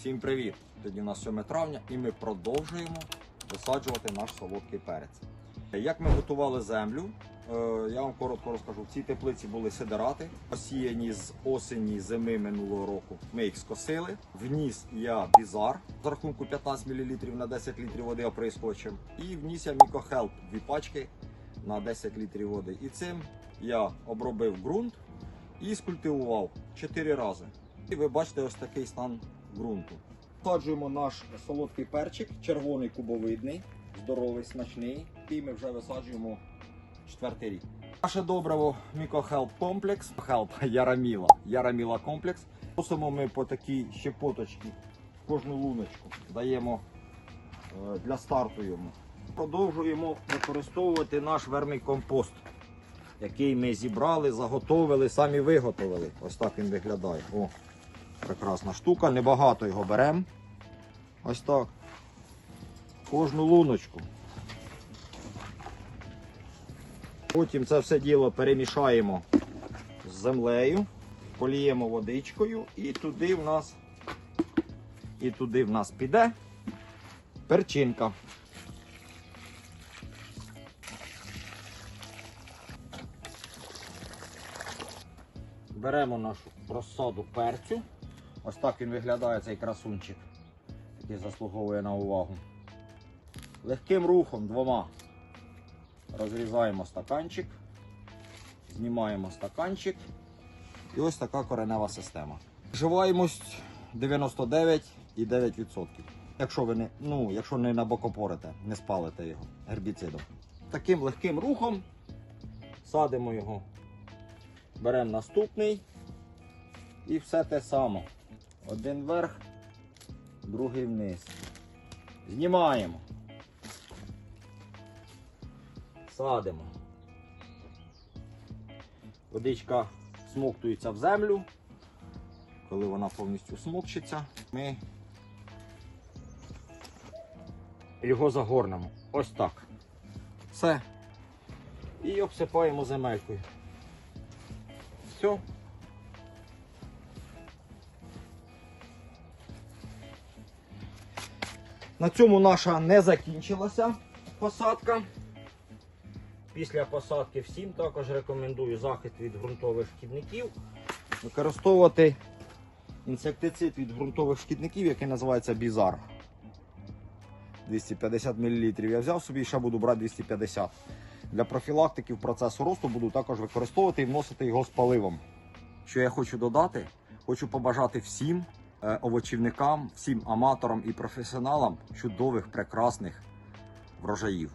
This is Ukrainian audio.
Всім привіт! Тоді у нас 7 травня і ми продовжуємо висаджувати наш солодкий перець. Як ми готували землю, е, я вам коротко розкажу. В цій теплиці були сидерати, посіяні з осені зими минулого року. Ми їх скосили. Вніс я бізар за рахунку 15 мл на 10 літрів води оприскувачем. І вніс я мікохелп дві пачки на 10 літрів води. І цим я обробив ґрунт і скультивував 4 рази. І ви бачите ось такий стан ґрунту. Саджуємо наш солодкий перчик, червоний кубовидний, здоровий, смачний, який ми вже висаджуємо четвертий рік. Наше добриво Мікохелп комплекс, Хелп Яраміла, Яраміла комплекс. Просимо ми по такій щепоточці кожну луночку, даємо е, для старту йому. Продовжуємо використовувати наш вермикомпост, який ми зібрали, заготовили, самі виготовили. Ось так він виглядає. О, прекрасна штука, небагато його беремо. Ось так. Кожну луночку. Потім це все діло перемішаємо з землею, поліємо водичкою і туди в нас, і туди в нас піде перчинка. Беремо нашу розсаду перцю. Ось так він виглядає цей красунчик, який заслуговує на увагу. Легким рухом двома розрізаємо стаканчик, знімаємо стаканчик. І ось така коренева система. Вживаємость 99,9%. Якщо ви не, ну, якщо не набокопорите, не спалите його гербіцидом. Таким легким рухом садимо його. Беремо наступний і все те саме. Один вверх, другий вниз. Знімаємо. Садимо. Водичка смоктується в землю. Коли вона повністю смокчиться, ми його загорнемо. Ось так. Все. І обсипаємо земелькою. Все. На цьому наша не закінчилася посадка. Після посадки всім також рекомендую захист від ґрунтових шкідників. Використовувати інсектицид від ґрунтових шкідників, який називається бізар. 250 мл я взяв собі і ще буду брати 250 Для профілактики в процесу росту буду також використовувати і вносити його з паливом. Що я хочу додати, хочу побажати всім овочівникам, всім аматорам і професіоналам чудових, прекрасних врожаїв.